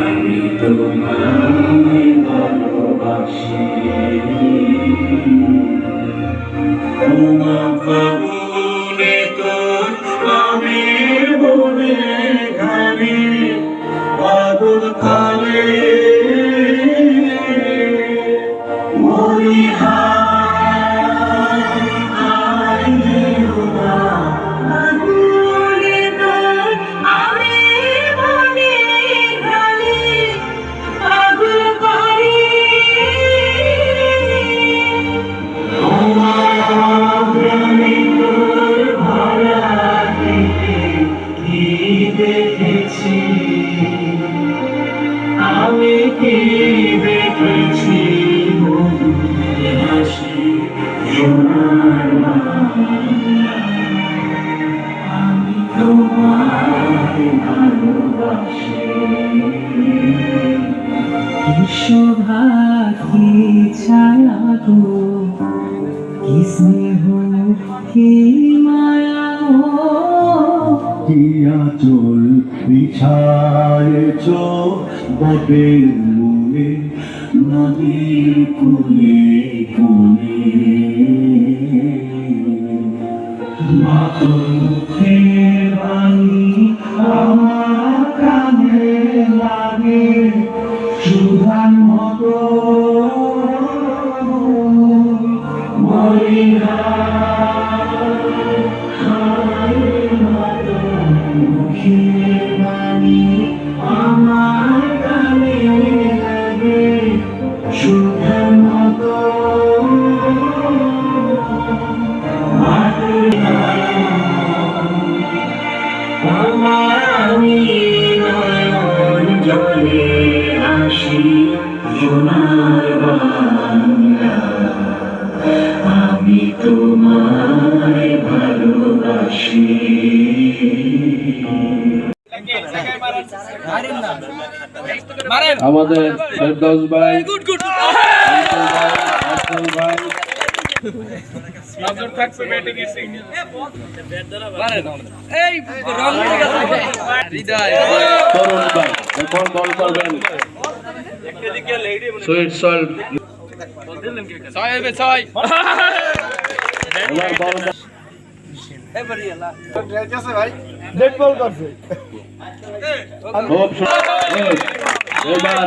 আমি তোমায় ভালোবাসি তোমা কি মায়া কি আচল বিছায়েছ বটের মনে নদীর কুলে কুলে? মাতর মুখে বাণী আমার কানে লাগে। আমি নয়ন জলে আসি সোনার বাংলা আমি তোমায় ভালোবাসি আমাদের ফেরদৌস ভাই ভাই আফজল ভাই তরুণ ভাই এখন বল করবেন। সুইট এবার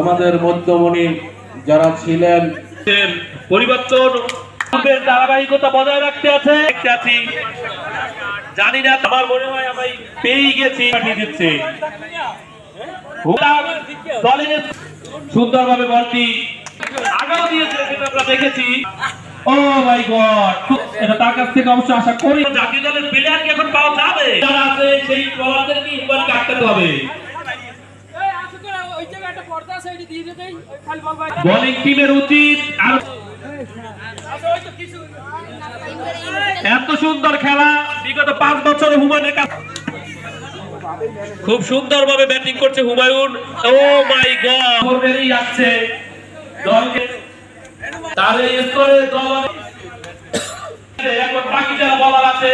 আমাদের মধ্যমণি যারা ছিলেন পরিবর্তন ধারাবাহিকতা বজায় রাখতে আছে। জানি না, আমার মনে হয় আমি পেয়ে গেছি, পাঠিয়ে দিচ্ছে। সুন্দরভাবে বলটি আগেও দিয়েছে, সেটা আমরা দেখেছি। ও মাই গড এটা তার কাছ থেকে অবশ্য আশা করি। জাতীয় দলের প্লেয়ার কি এখন পাওয়া যাবে? যারা আছে সেই বলারদেরকে এবার কাটতে হবে। বোলিং টিমের উচিত আর এত সুন্দর খেলা বিগত পাঁচ বছরে হুমায়ুনের কাছে খুব সুন্দরভাবে ব্যাটিং করছে হুমায়ুন। ও মাই গড বেরিয়ে যাচ্ছে দলকে তার এই স্তরে দল এখন বাকি যারা বলার আছে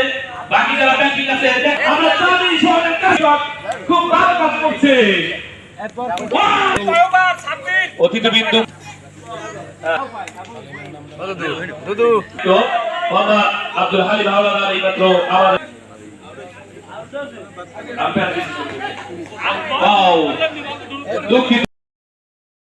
বাকি যারা ব্যাটিং আছে আমরা জানি সবাই একটা খুব ভালো কাজ করছে। অতিথি বিন্দু। বাবা আব্দুল হালিম হাওলাদার এই মাত্র আমাদের দুঃখিত।